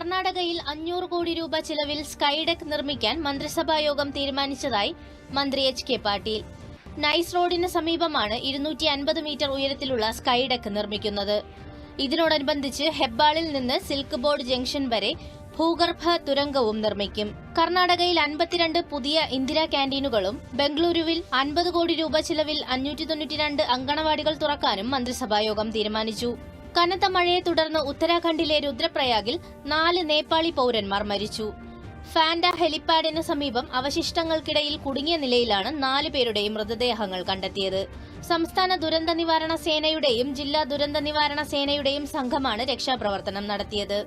കർണാടകയിൽ അഞ്ഞൂറ് കോടി രൂപ ചിലവിൽ സ്കൈഡെക് നിർമ്മിക്കാൻ മന്ത്രിസഭാ യോഗം തീരുമാനിച്ചതായി മന്ത്രി എച്ച് കെ പാട്ടീൽ. നൈസ് റോഡിന് സമീപമാണ് ഇരുന്നൂറ്റി അൻപത് മീറ്റർ ഉയരത്തിലുള്ള സ്കൈഡെക് നിർമ്മിക്കുന്നത്. ഇതിനോടനുബന്ധിച്ച് ഹെബ്ബാളിൽ നിന്ന് സിൽക്ക് ബോർഡ് ജംഗ്ഷൻ വരെ ഭൂഗർഭ തുരങ്കവും നിർമ്മിക്കും. കർണാടകയിൽ അൻപത്തിരണ്ട് പുതിയ ഇന്ദിരാ ക്യാന്റീനുകളും ബംഗളൂരുവിൽ അൻപത് കോടി രൂപ ചിലവിൽ അഞ്ഞൂറ്റി തൊണ്ണൂറ്റിരണ്ട് അങ്കണവാടികൾ തുറക്കാനും മന്ത്രിസഭായോഗം തീരുമാനിച്ചു. കനത്ത മഴയെ തുടർന്ന് ഉത്തരാഖണ്ഡിലെ രുദ്രപ്രയാഗിൽ നാല് നേപ്പാളി പൌരന്മാർ മരിച്ചു. ഫാൻഡ ഹെലിപ്പാഡിന് സമീപം അവശിഷ്ടങ്ങൾക്കിടയിൽ കുടുങ്ങിയ നിലയിലാണ് നാല് പേരുടെയും മൃതദേഹങ്ങൾ കണ്ടെത്തിയത്. സംസ്ഥാന ദുരന്ത നിവാരണ സേനയുടെയും ജില്ലാ ദുരന്ത നിവാരണ സേനയുടെയും സംഘമാണ് രക്ഷാപ്രവർത്തനം നടത്തിയത്.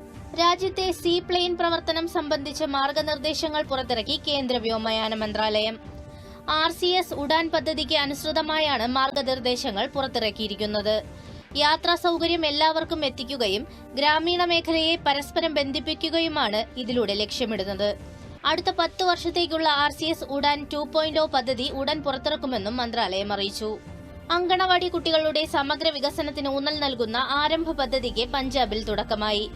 രാജ്യത്തെ സീ പ്ലെയിൻ പ്രവർത്തനം സംബന്ധിച്ച മാർഗനിർദ്ദേശങ്ങൾ പുറത്തിറക്കി കേന്ദ്ര വ്യോമയാന മന്ത്രാലയം. ആർ സി എസ് ഉഡാൻ പദ്ധതിക്ക് അനുസൃതമായാണ് മാർഗനിർദ്ദേശങ്ങൾ പുറത്തിറക്കിയിരിക്കുന്നത്. യാത്രാ സൗകര്യം എല്ലാവർക്കും എത്തിക്കുകയും ഗ്രാമീണ മേഖലയെ പരസ്പരം ബന്ധിപ്പിക്കുകയുമാണ് ഇതിലൂടെ ലക്ഷ്യമിടുന്നത്. അടുത്ത പത്ത് വർഷത്തേക്കുള്ള R C S Udan two point O പദ്ധതി ഉടൻ പുറത്തിറക്കുമെന്നും മന്ത്രാലയം അറിയിച്ചു. അങ്കണവാടി കുട്ടികളുടെ സമഗ്ര വികസനത്തിന് ഊന്നൽ നൽകുന്ന ആരംഭ പദ്ധതിക്ക് പഞ്ചാബിൽ തുടക്കമായി.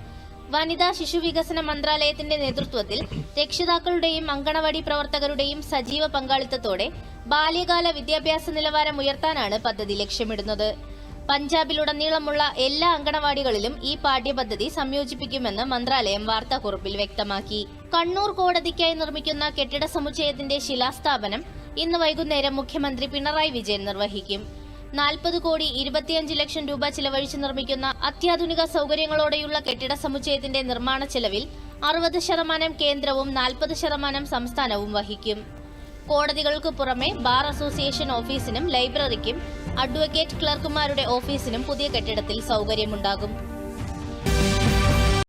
വനിതാ ശിശു വികസന മന്ത്രാലയത്തിന്റെ നേതൃത്വത്തിൽ രക്ഷിതാക്കളുടെയും അങ്കണവാടി പ്രവർത്തകരുടെയും സജീവ പങ്കാളിത്തത്തോടെ ബാല്യകാല വിദ്യാഭ്യാസ നിലവാരം ഉയർത്താനാണ് പദ്ധതി ലക്ഷ്യമിടുന്നത്. പഞ്ചാബിലുടനീളമുള്ള എല്ലാ അങ്കണവാടികളിലും ഈ പാഠ്യപദ്ധതി സംയോജിപ്പിക്കുമെന്ന് മന്ത്രാലയം വാർത്താക്കുറിപ്പിൽ വ്യക്തമാക്കി. കണ്ണൂർ കോടതിക്കായി നിർമ്മിക്കുന്ന കെട്ടിട സമുച്ചയത്തിന്റെ ശിലാസ്ഥാപനം ഇന്ന് വൈകുന്നേരം മുഖ്യമന്ത്രി പിണറായി വിജയൻ നിർവഹിക്കും. നാൽപ്പത് കോടി ഇരുപത്തിയഞ്ച് ലക്ഷം രൂപ ചിലവഴിച്ച് നിർമ്മിക്കുന്ന അത്യാധുനിക സൗകര്യങ്ങളോടെയുള്ള കെട്ടിട സമുച്ചയത്തിന്റെ നിർമ്മാണ ചെലവിൽ അറുപത് ശതമാനം കേന്ദ്രവും നാൽപ്പത് ശതമാനം സംസ്ഥാനവും വഹിക്കും. കോടതികൾക്ക് പുറമെ ബാർ അസോസിയേഷൻ ഓഫീസിനും ലൈബ്രറിക്കും അഡ്വക്കേറ്റ് ക്ലർക്കുമാരുടെ ഓഫീസിനും പുതിയ കെട്ടിടത്തിൽ സൗകര്യമുണ്ടാകും.